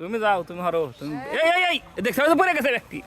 তুমি যাও তুমি হারো তুমি এই এই এই দেখছ তো পড়ে গেছে ব্যক্তি।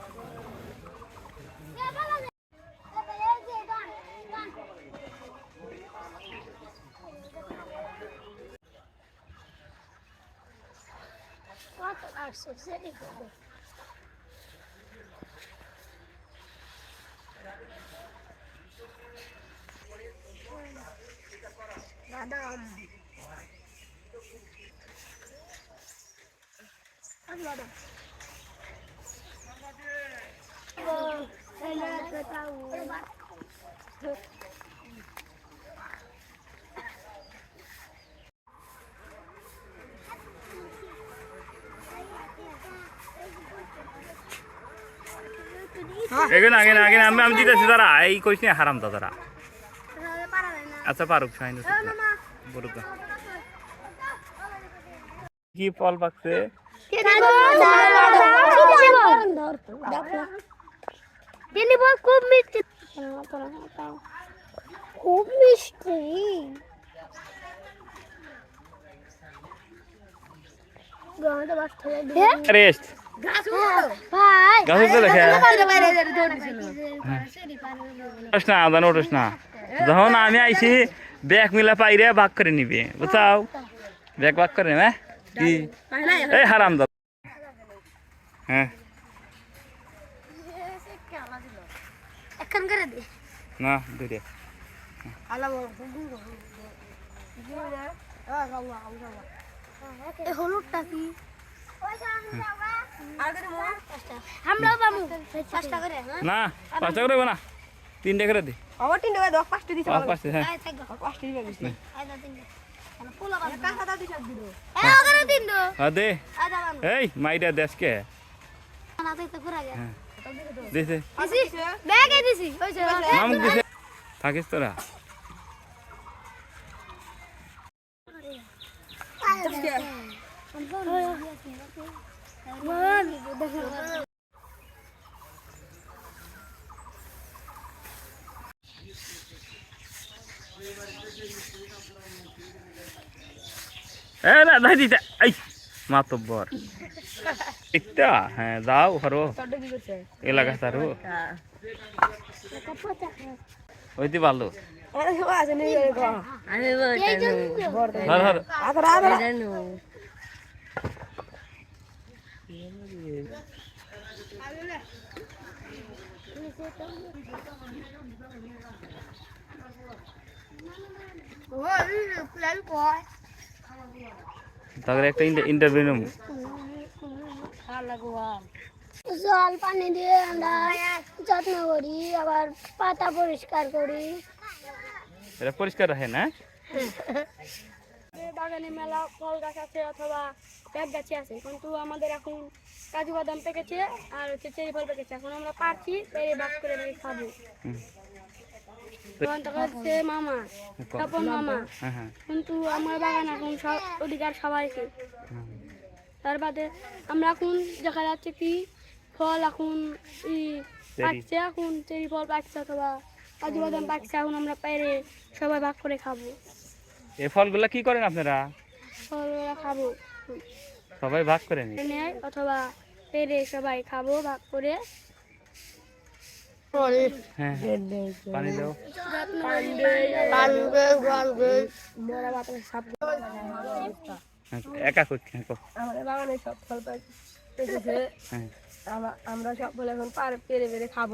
এখানে আগে আগে আমি আমি দিতেছি তারা এই করিস না, হারাম তো তারা আচ্ছা পারুক সাইন বলুক কি ফল পাকছে? খুব মিষ্টি খুব মিষ্টি রেস্ট ভাই গাছে তো দেখে উঠিস না আদান উঠিস না যখন আমি আইছি ব্যাগ মিলা পাইরে ভাগ করে নিবি বুঝাও ব্যাগ ভাগ করে নেবে কি এই হারাম দাদা হ্যাঁ। করে না দূরে হলুদটা কি? আমরাও পাবো। পাঁচটা করে হ্যাঁ। না পাঁচটা করে না। তিনটে করে দি। আমার তিনটে করে দশ পাঁচটা দিছে আর পাঁচটা হ্যাঁ। পাঁচটা দিবে বেশি। এই দাও পোলা কাঁচা দাও দিছে দিল এই ওখানে তিনটে। হ্যাঁ দে। এই দাও বাবা এই মাইটা দেশকে। থাকিস তোরা এ না দাই দিতে এই মাতব্বর একটা হ্যাঁ যাও হরো এলাকা তারও ওইতে ভালো আরে সব আছে নেই রে গো আমি বড় ধর ধর। আদরা আদরা তাদের একটা ইন্টারভিউ নেব। জল পানি দিয়ে আমরা যত্ন করি আবার পাতা পরিষ্কার করি। এটা পরিষ্কার রাখে না বাগানে মেলা ফল গাছ আছে অথবা ব্যাগ গাছে আছে কিন্তু আমাদের এখন কাজু বাদাম পেকেছে আর হচ্ছে চেরি ফল পেকেছে। এখন আমরা পারছি পেরে বাক করে বেড়ে খাব। হচ্ছে মামা তপন মামা। হ্যাঁ হ্যাঁ। কিন্তু আমার বাগান এখন সব অধিকার সবাইকে। তার বাদে আমরা এখন দেখা যাচ্ছে কি ফল এখন ই পাকছে এখন চেরি ফল পাকছে অথবা কাজু বাদাম পাকছে এখন আমরা পেরে সবাই ভাগ করে খাব। এই ফলগুলা কি করেন আপনারা? ফলগুলো খাব। সবাই ভাগ করে নি নেয় অথবা পেরে সবাই খাব ভাগ করে। হ্যাঁ হ্যাঁ। পানি দাও। হ্যাঁ, একা করছি হ্যাঁ, আমাদের বাগানে সব ফল পেকেছে হ্যাঁ। আমরা সব ফল এখন পার পেরে খাব।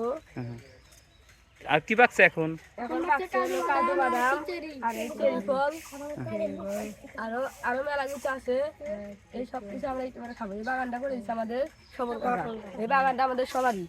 আর কি পাকছে এখন? এখন পাকছে কাজু বাদাম আর চেরি ফল। আরও আরও মেলা কিছু আছে। এই সব কিছু আমরা খাব। এই বাগানটা করে দিচ্ছে আমাদের সবর করা এই বাগানটা আমাদের সবারই।